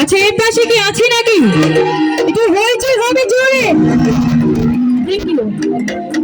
আচ্ছা এর পাশে কি আছে নাকি একটু হয়েছে হবে জোরে you.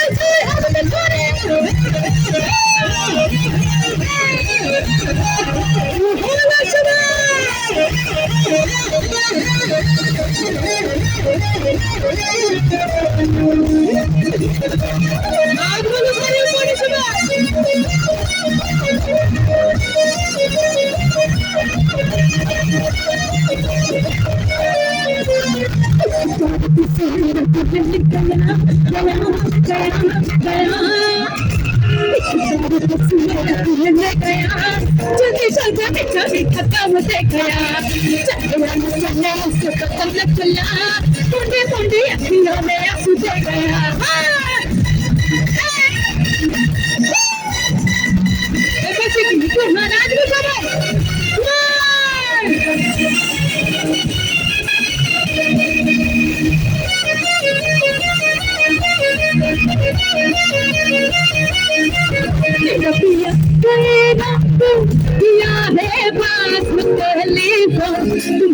Ah!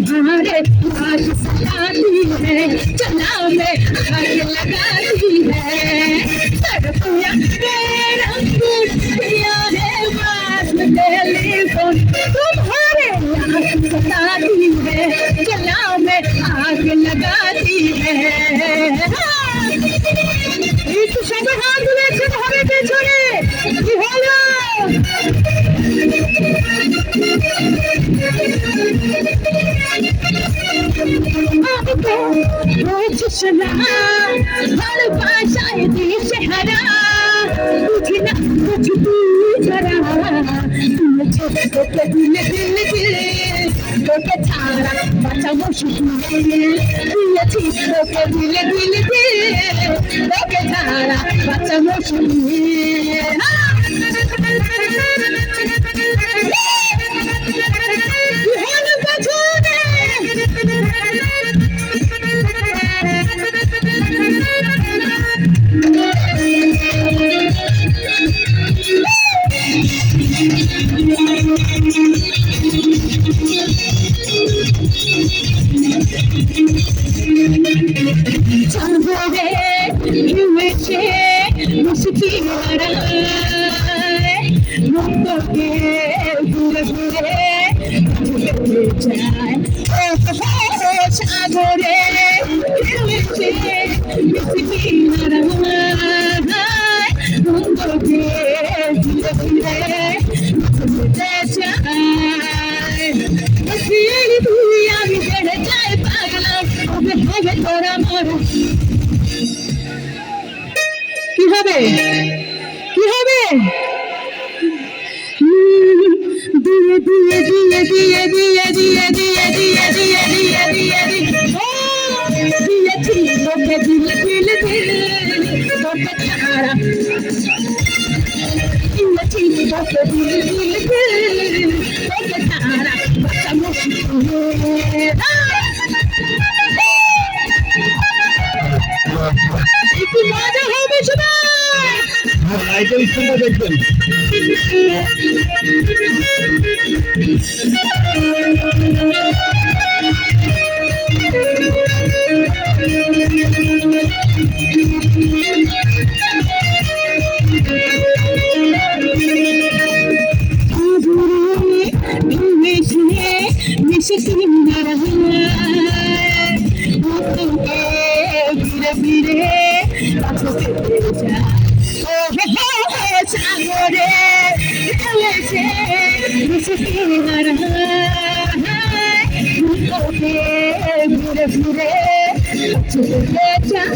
तुम्हारे पास सजाती है चला में आग लगाती है तुम्हारे तारी है चला में आग लगाती है একটু সবে হাত তুলেছে ঘরে পেছনে কি হলো ভালোবাসায় বুঝি তুই ছাড়া তুই ছোট তোকে দিলে দিলে দিলে তোকে ছাড়া বাঁচাবো শুধু তুই আছিস তোকে দিলে দিলে দিলে তোকে ছাড়া বাঁচাবো শুধু ইউএসএ মুশকি হারায় মুক্তকে ঘুরে ঘুরে ঘুরে যায় ও সাগরে ইউএসএ মুশকি হারায় মুক্তকে ঘুরে ঘুরে ঘুরে যায় তুই আমি বেড়ে যাই পাগলা হবে হবে তোরা মরা হবে কি হবে উম, দিয়ে দিয়ে দিয়ে দিয়ে দিয়ে দিয়ে দিয়ে দিয়ে দিয়ে দিয়ে দিয়ে দিয়ে তোকে দিলে দিলে দিলে তোকে ছাড়া দিয়েছি তোকে দিলে দিলে দিলে তোকে ছাড়া বাচ্চা মুশকিল একটু মজা হবে সবাই হ্যাঁ, এটা স্কুলটা দেখবেন Thank you. ঘুরে ফিরে। সাগরে চলেছে ঘুরে ফিরে চলে যায়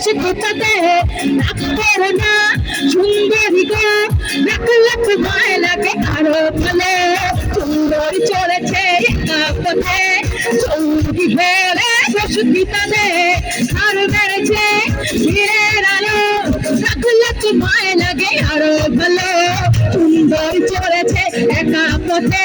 আছে কথাতে ডাক্তার না। সুন্দরী গো, লাখ লাখ ময়লাকে কারও ফলে সুন্দর চলেছে পথে চৌকি ফেলে সুস্থিতাতে আর বেড়েছে ভিড়ের আলো। লাখ লাখ ময়লাকে আরও ভালো সুন্দর চলেছে একা পথে